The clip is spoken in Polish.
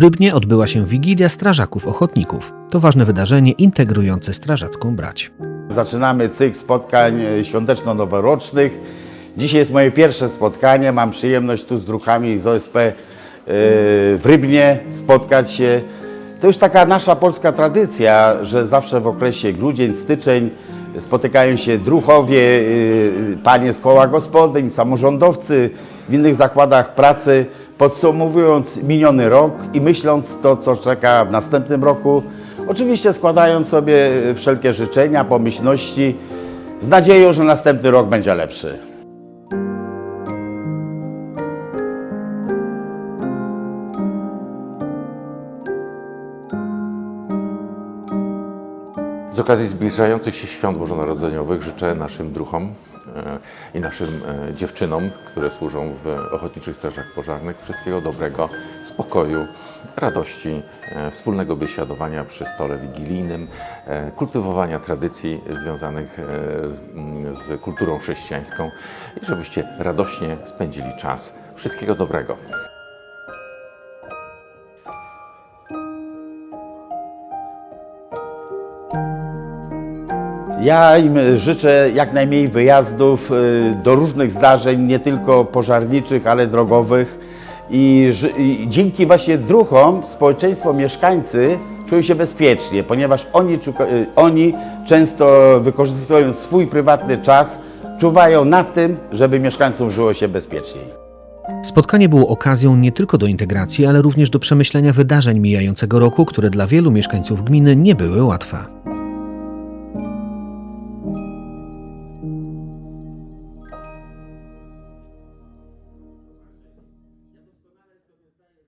Rybnie odbyła się Wigilia Strażaków Ochotników. To ważne wydarzenie integrujące strażacką brać. Zaczynamy cykl spotkań e, świąteczno-noworocznych. Dzisiaj jest moje pierwsze spotkanie. Mam przyjemność tu z druhami z OSP e, w Rybnie spotkać się. To już taka nasza polska tradycja, że zawsze w okresie grudzień, styczeń spotykają się druhowie, e, panie z koła gospodyń, samorządowcy w innych zakładach pracy, podsumowując miniony rok i myśląc to, co czeka w następnym roku. Oczywiście składając sobie wszelkie życzenia, pomyślności z nadzieją, że następny rok będzie lepszy. Z okazji zbliżających się świąt bożonarodzeniowych życzę naszym druhom e, i naszym e, dziewczynom, które służą w Ochotniczych Strażach Pożarnych, wszystkiego dobrego, spokoju, radości, e, wspólnego biesiadowania przy stole wigilijnym, kultywowania tradycji związanych mm, z kulturą chrześcijańską i żebyście radośnie spędzili czas. Wszystkiego dobrego. Ja im życzę jak najmniej wyjazdów y, do różnych zdarzeń, nie tylko pożarniczych, ale drogowych. I, i dzięki właśnie druhom społeczeństwo, mieszkańcy czują się bezpiecznie, ponieważ oni, y, oni często wykorzystują swój prywatny czas, czuwają na tym, żeby mieszkańcom żyło się bezpieczniej. Spotkanie było okazją nie tylko do integracji, ale również do przemyślenia wydarzeń mijającego roku, które dla wielu mieszkańców gminy nie były łatwe.